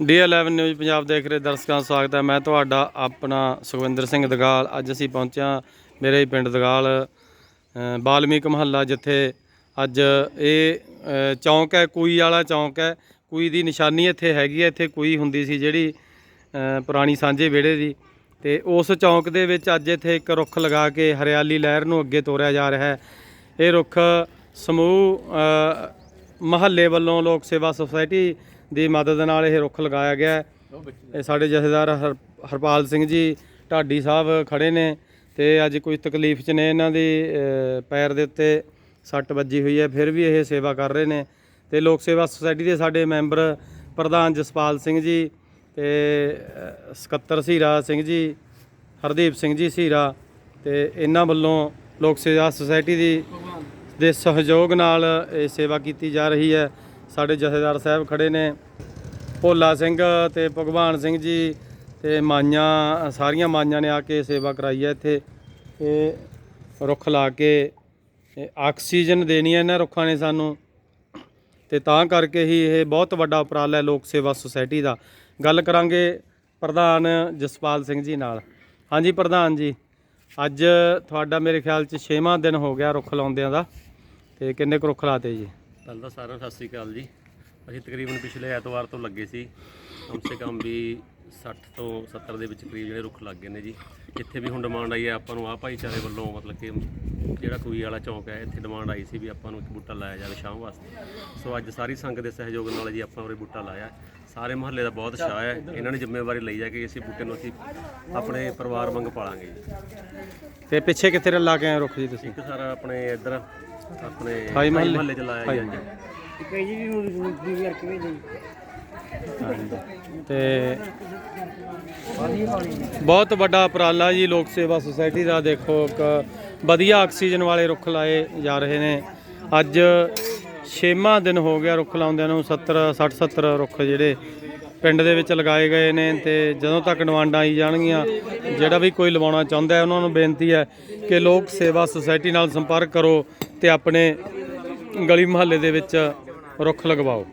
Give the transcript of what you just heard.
ਡੀ11 news Punjab ਦੇਖ ਰਹੇ ਦਰਸ਼ਕਾਂ ਦਾ ਸਵਾਗਤ ਹੈ। ਮੈਂ ਤੁਹਾਡਾ ਆਪਣਾ ਸੁਖਵਿੰਦਰ ਸਿੰਘ ਦਗਾਲ। ਅੱਜ ਅਸੀਂ ਪਹੁੰਚਿਆ ਮੇਰੇ ਪਿੰਡ ਦਗਾਲ ਬਾਲਮੀਕ ਮਹੱਲਾ ਜਿੱਥੇ ਅੱਜ ਇਹ ਚੌਂਕ ਹੈ ਕੂਈ ਵਾਲਾ ਚੌਂਕ ਹੈ। ਕੂਈ ਦੀ ਨਿਸ਼ਾਨੀ ਇੱਥੇ ਹੈਗੀ ਹੈ। ਇੱਥੇ ਕੂਈ ਹੁੰਦੀ ਸੀ ਜਿਹੜੀ ਪੁਰਾਣੀ ਸਾਂਝੇ ਵਿਹੜੇ ਦੀ। ਤੇ ਉਸ ਚੌਂਕ ਦੇ ਵਿੱਚ ਅੱਜ ਇੱਥੇ ਇੱਕ ਰੁੱਖ ਲਗਾ ਕੇ ਹਰਿਆਲੀ ਲਹਿਰ ਨੂੰ ਅੱਗੇ ਤੋਰਿਆ ਜਾ ਰਿਹਾ ਹੈ। ਇਹ ਰੁੱਖ ਸਮੂਹ ਅ, ਮਹੱਲੇ ਵੱਲੋਂ ਲੋਕ ਸੇਵਾ ਸੁਸਾਇਟੀ ਦੀ ਮਦਦ ਨਾਲ ਇਹ ਰੁੱਖ ਲਗਾਇਆ ਗਿਆ ਹੈ। ਇਹ ਸਾਡੇ ਜਥੇਦਾਰ ਹਰ- ਹਰਪਾਲ ਸਿੰਘ ਜੀ ਢਾਡੀ ਸਾਹਿਬ ਖੜੇ ਨੇ ਤੇ ਅੱਜ ਕੋਈ ਤਕਲੀਫ 'ਚ ਨੇ ਇਹਨਾਂ ਦੀ ਪੈਰ ਦੇ ਉੱਤੇ ਸੱਟ ਵੱਜੀ ਹੋਈ ਹੈ ਫਿਰ ਵੀ ਇਹ ਸੇਵਾ ਕਰ ਰਹੇ ਨੇ। ਤੇ ਲੋਕ ਸੇਵਾ ਸੁਸਾਇਟੀ ਦੇ ਸਾਡੇ ਮੈਂਬਰ ਪ੍ਰਧਾਨ ਜਸਪਾਲ ਸਿੰਘ ਜੀ ਤੇ ਸਕੱਤਰ ਸੀਰਾ ਸਿੰਘ ਜੀ ਹਰਦੀਪ ਸਿੰਘ ਜੀ ਸੀਰਾ ਤੇ ਇਹਨਾਂ ਵੱਲੋਂ ਲੋਕ ਸੇਵਾ ਸੁਸਾਇਟੀ ਦੀ ਦੇ ਸਹਿਯੋਗ ਨਾਲ ਇਹ ਸੇਵਾ ਕੀਤੀ ਜਾ ਰਹੀ ਹੈ। ਸਾਡੇ ਜਥੇਦਾਰ ਸਾਹਿਬ ਖੜੇ ਨੇ। ਭੋਲਾ ਸਿੰਘ ਤੇ ਭਗਵਾਨ ਸਿੰਘ ਜੀ ਤੇ ਮਾਈਆਂ, ਸਾਰੀਆਂ ਮਾਈਆਂ ਨੇ ਆ ਕੇ ਸੇਵਾ ਕਰਾਈ ਹੈ ਇੱਥੇ। ਇਹ ਰੁੱਖ ਲਾ ਕੇ ਆਕਸੀਜਨ ਦੇਣੀ ਹੈ ਇਹਨਾਂ ਰੁੱਖਾਂ ਨੇ ਸਾਨੂੰ। ਤੇ ਤਾਂ ਕਰਕੇ ਹੀ ਇਹ ਬਹੁਤ ਵੱਡਾ ਉਪਰਾਲਾ ਹੈ ਲੋਕ ਸੇਵਾ ਸੁਸਾਇਟੀ ਦਾ। ਗੱਲ ਕਰਾਂਗੇ ਪ੍ਰਧਾਨ ਜਸਪਾਲ ਸਿੰਘ ਜੀ ਨਾਲ। ਹਾਂਜੀ ਪ੍ਰਧਾਨ ਜੀ, ਅੱਜ ਤੁਹਾਡਾ ਮੇਰੇ ਖਿਆਲ 'ਚ 6ਵਾਂ ਦਿਨ ਹੋ ਗਿਆ ਰੁੱਖ ਲਾਉਂਦਿਆਂ ਦਾ। ਤੇ ਕਿੰਨੇ ਕੁ ਰੁੱਖ ਲਾਤੇ ਜੀ? ਪਹਿਲਾਂ ਤਾਂ ਸਾਰਿਆਂ ਨੂੰ ਸਤਿ ਸ੍ਰੀ ਅਕਾਲ ਜੀ। ਅਸੀਂ ਤਕਰੀਬਨ ਪਿਛਲੇ ਐਤਵਾਰ ਤੋਂ ਲੱਗੇ ਸੀ। ਕਮ ਸੇ ਕਮ ਵੀ 60 ਤੋਂ 70 ਦੇ ਵਿੱਚ ਕਰੀਬ ਜਿਹੜੇ ਰੁੱਖ ਲੱਗ ਗਏ ਨੇ ਜੀ। ਇੱਥੇ ਵੀ ਹੁਣ ਡਿਮਾਂਡ ਆਈ ਹੈ ਆਪਾਂ ਨੂੰ ਆ ਭਾਈਚਾਰੇ ਵੱਲੋਂ ਮਤਲਬ ਕਿ ਜਿਹੜਾ ਕੋਈ ਵਾਲਾ ਚੌਂਕ ਹੈ ਇੱਥੇ ਡਿਮਾਂਡ ਆਈ ਸੀ ਵੀ ਆਪਾਂ ਨੂੰ ਇੱਕ ਬੂਟਾ ਲਾਇਆ ਜਾਵੇ ਸ਼ਾਮ ਵਾਸਤੇ। ਸੋ ਅੱਜ ਸਾਰੀ ਸੰਗਤ ਦੇ ਸਹਿਯੋਗ ਨਾਲ ਜੀ ਆਪਾਂ ਉਰੇ ਬੂਟਾ ਲਾਇਆ। ਸਾਰੇ ਮਹੱਲੇ ਦਾ ਬਹੁਤ ਉਤਸ਼ਾਹ ਹੈ। ਇਹਨਾਂ ਨੇ ਜ਼ਿੰਮੇਵਾਰੀ ਲਈ ਹੈ ਕਿ ਅਸੀਂ ਬੂਟੇ ਨੂੰ ਅਸੀਂ ਆਪਣੇ ਪਰਿਵਾਰ ਵਾਂਗ ਪਾਲਾਂਗੇ ਜੀ। ਤੇ ਪਿੱਛੇ ਕਿੱਥੇ ਲਾ ਕੇ ਆਏ ਰੁੱਖ ਜੀ ਤੁਸੀਂ? ਇੱਕ ਸਾਰਾ ਆਪਣੇ ਇੱਧਰ ਆਪਣੇ ਹਾਈ ਮਹੱਲੇ? ਮਹੱਲੇ ਚ ਲਾਇਆ ਜੀ ਅੱਜ ਤੇ ਬਹੁਤ ਵੱਡਾ ਉਪਰਾਲਾ ਜੀ ਲੋਕ ਸੇਵਾ ਸੁਸਾਇਟੀ ਦਾ ਦੇਖੋ ਇੱਕ ਵਧੀਆ ਆਕਸੀਜਨ ਵਾਲੇ ਰੁੱਖ ਲਾਏ ਜਾ ਰਹੇ ਨੇ। ਅੱਜ ਛੇਵਾਂ ਦਿਨ ਹੋ ਗਿਆ ਰੁੱਖ ਲਾਉਂਦਿਆਂ ਨੂੰ 70 60 70 ਰੁੱਖ ਜਿਹੜੇ ਪਿੰਡ ਦੇ ਵਿੱਚ ਲਗਾਏ ਗਏ ਨੇ ਤੇ ਜਦੋਂ ਤੱਕ ਡਿਮਾਂਡਾਂ ਆਈ ਜਾਣਗੀਆਂ ਜਿਹੜਾ ਵੀ ਕੋਈ ਲਵਾਉਣਾ ਚਾਹੁੰਦਾ ਹੈ ਉਹਨਾਂ ਨੂੰ ਬੇਨਤੀ ਹੈ ਕਿ ਲੋਕ ਸੇਵਾ ਸੁਸਾਇਟੀ ਨਾਲ ਸੰਪਰਕ ਕਰੋ। ਤੇ ਆਪਣੇ ਗਲੀ ਮੁਹੱਲੇ ਦੇ ਵਿੱਚ ਰੁੱਖ ਲਗਵਾਓ।